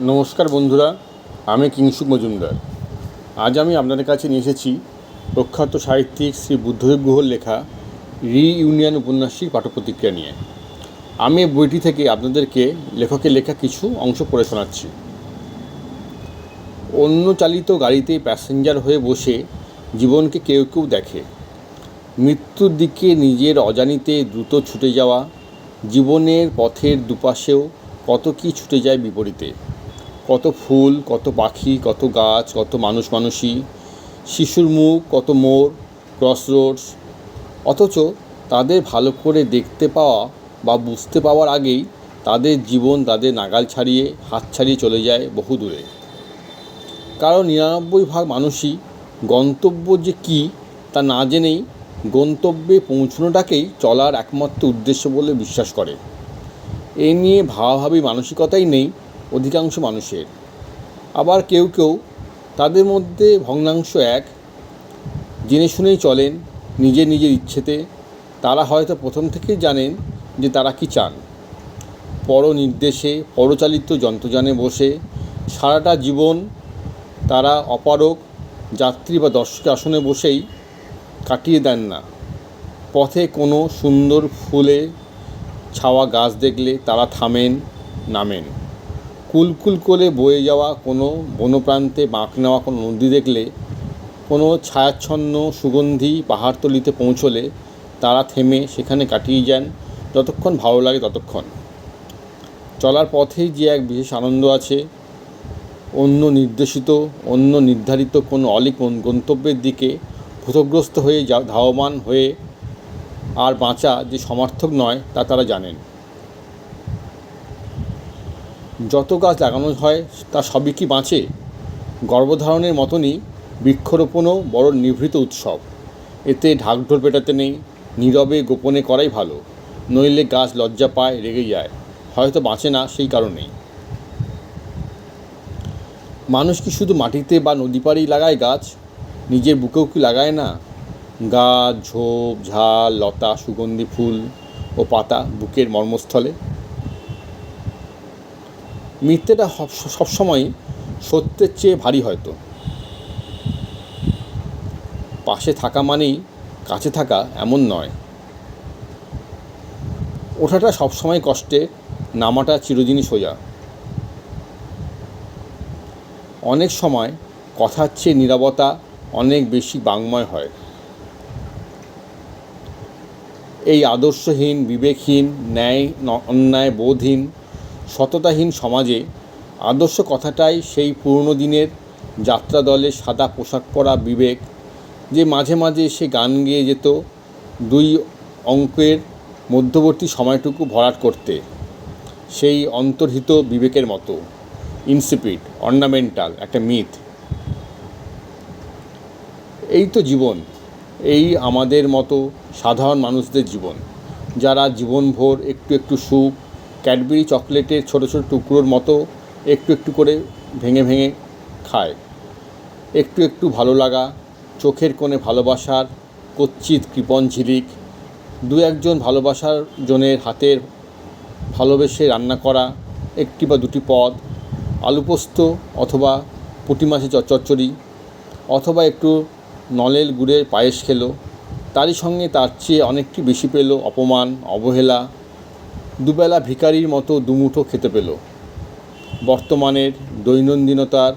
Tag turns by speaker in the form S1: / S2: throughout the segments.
S1: নমস্কার বন্ধুরা, আমি কিংসুক মজুমদার। আজ আমি আপনাদের কাছে নিয়ে এসেছি প্রখ্যাত সাহিত্যিক শ্রী বুদ্ধদেব গুহর লেখা রিইউনিয়ন উপন্যাসটির পাঠপ্রতিক্রিয়া নিয়ে। আমি বইটি থেকে আপনাদেরকে লেখকের লেখা কিছু অংশ পড়ে শোনাচ্ছি। অন্য চালিত গাড়িতে প্যাসেঞ্জার হয়ে বসে জীবনকে কেউ কেউ দেখে। মৃত্যুর দিকে নিজের অজানিতে দ্রুত ছুটে যাওয়া, জীবনের পথের দুপাশেও কত কী ছুটে যায় বিপরীতে। কত ফুল, কত পাখি, কত গাছ, কত মানুষ মানুষই, শিশুর মুখ, কত মোড় ক্রসরোডস অথচ তাদের ভালো করে দেখতে পাওয়া বা বুঝতে পাওয়ার আগেই তাদের জীবন তাদের নাগাল ছাড়িয়ে, হাত ছাড়িয়ে চলে যায় বহু দূরে। কারণ নিরানব্বই ভাগ মানুষই গন্তব্য যে কী তা না জেনেই গন্তব্যে পৌঁছনোটাকেই চলার একমাত্র উদ্দেশ্য বলে বিশ্বাস করে। এ নিয়ে ভাবাভাবি মানসিকতাই নেই অধিকাংশ মানুষের। আবার কেউ কেউ তাদের মধ্যে ভগ্নাংশ এক। জেনে শুনেই চলেন নিজের নিজের ইচ্ছেতে তারা হয়তো প্রথম থেকেই জানেন যে তারা কি চান। পর নির্দেশে পরচালিত যন্ত্রযানে বসে সারাটা জীবন তারা অপারক যাত্রী বা দর্শক আসনে বসেই কাটিয়ে দেন না। পথে কোনো সুন্দর ফুলে ছাওয়া গাছ দেখলে তারা থামেন, নামেন। কুলকুল করে বয়ে যাওয়া কোনো বনপ্রান্তে বাঁক নেওয়া কোনো নদী দেখলে, কোনো ছায়াচ্ছন্ন সুগন্ধি পাহাড়তলিতে পৌঁছলে তারা থেমে সেখানে কাটিয়ে যান যতক্ষণ ভালো লাগে ততক্ষণ। চলার পথেই যে এক বিশেষ আনন্দ আছে, অন্য নির্দেশিত, অন্য নির্ধারিত কোনো অলিক গন্তব্যের দিকে ক্ষতগ্রস্ত হয়ে যা ধাবমান হয়ে আর বাঁচা যে সমার্থক নয় তা তারা জানেন। যত গাছ লাগানো হয়, তা সবই কি বাঁচে? গর্ভধারণের মতনই বৃক্ষরোপণও বড় নিভৃত উৎসব। এতে ঢাকঢোল পেটাতে নেই, নীরবে গোপনে করাই ভালো। নইলে গাছ লজ্জা পায় রেগে যায়। হয়তো বাঁচে না সেই কারণেই। মানুষ কি শুধু মাটিতে বা নদী পাড়েই লাগায় গাছ? নিজের বুকেও কি লাগায় না? গাছ, ঝোপ, ঝাল, লতা, সুগন্ধি, ফুল ও পাতা বুকের মর্মস্থলে। মিথ্যেটা সবসময় সত্যের চেয়ে ভারী হয়তো। পাশে থাকা মানেই কাছে থাকা এমন নয়। ওঠাটা সবসময় কষ্টে, নামাটা চিরদিনই সোজা। অনেক সময় কথার চেয়ে নিরবতা অনেক বেশি বাংময় হয়। এই আদর্শহীন, বিবেকহীন, ন্যায়, অন্যায়, বোধহীন সততাহীন সমাজে আদর্শ কথাটাই সেই পুরনো দিনের যাত্রা দলে সাদা পোশাক পরা বিবেক, যে মাঝে মাঝে সে গান গেয়ে যেত দুই অঙ্কের মধ্যবর্তী সময়টুকু ভরাট করতে। সেই অন্তর্হিত বিবেকের মতো, ইনসিপিড, অর্নামেন্টাল, একটা মিথ। এই তো জীবন, এই আমাদের মতো সাধারণ মানুষদের জীবন, যারা জীবনভর একটু একটু সুখ ক্যাডবেরি চকলেটের ছোটো ছোটো টুকরোর মতো একটু একটু করে ভেঙে ভেঙে খায়। একটু একটু ভালো লাগা, চোখের কোণে ভালোবাসার, কচ্ছিত কৃপণ ঝিলিক, দু একজন ভালোবাসার জনের হাতের ভালোবেসে রান্না করা একটি বা দুটি পদ আলুপোস্ত অথবা পুঁটি মাছের চচ্চড়ি অথবা একটু নলেল গুড়ের পায়েস খেলো, তারই সঙ্গে তার চেয়ে অনেকটি বেশি পেল অপমান, অবহেলা দুবেলা ভিখারির মতো দুমুঠো খেতে পেল। বর্তমানের দৈনন্দিনতার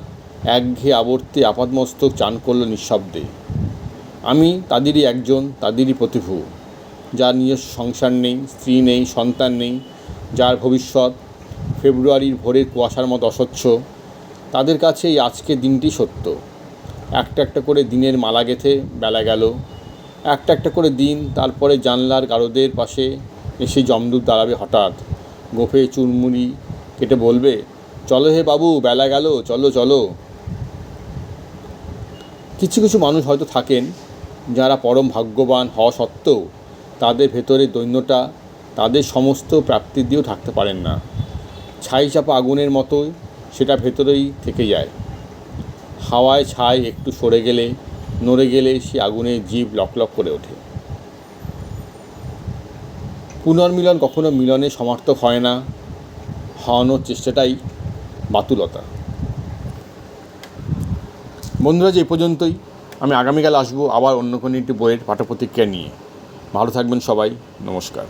S1: একঘেয়ে আবর্তে আপাতমস্তক চান করল নিঃশব্দে। আমি তাদেরই একজন, তাদেরই প্রতিভু, যার নিজস্ব সংসার নেই, স্ত্রী নেই, সন্তান নেই, যার ভবিষ্যৎ ফেব্রুয়ারির ভোরের কুয়াশার মতো অস্বচ্ছ। তাদের কাছে এই আজকের দিনটি সত্য। একটা একটা করে দিনের মালা গেথে বেলা গেল। একটা একটা করে দিন, তারপরে জানলার গারদের পাশে এসে জমদূত দাঁড়াবে হঠাৎ। গোফে চুরমুড়ি কেটে বলবে, চলো হে বাবু, বেলা গেল, চলো চলো। কিছু কিছু মানুষ হয়তো থাকেন যারা পরম ভাগ্যবান হওয়া সত্ত্বেও তাদের ভেতরে দৈন্যটা তাদের সমস্ত প্রাপ্তি দিয়েও থাকতে পারেন না। ছাই চাপা আগুনের মতোই সেটা ভেতরেই থেকে যায়। হাওয়ায় ছাই একটু সরে গেলে, নড়ে গেলে সে আগুনের জীব লকলক করে ওঠে। পুনর্মিলন কখনো মিলনে সমার্থক হয় না। হওয়ানোর চেষ্টাটাই বাতুলতা। বন্ধুরা, যে পর্যন্তই, আমি আগামীকাল আসব আবার অন্য কোনো একটি বইয়ের পাঠপ্রতিক্রিয়া নিয়ে। ভালো থাকবেন সবাই, নমস্কার।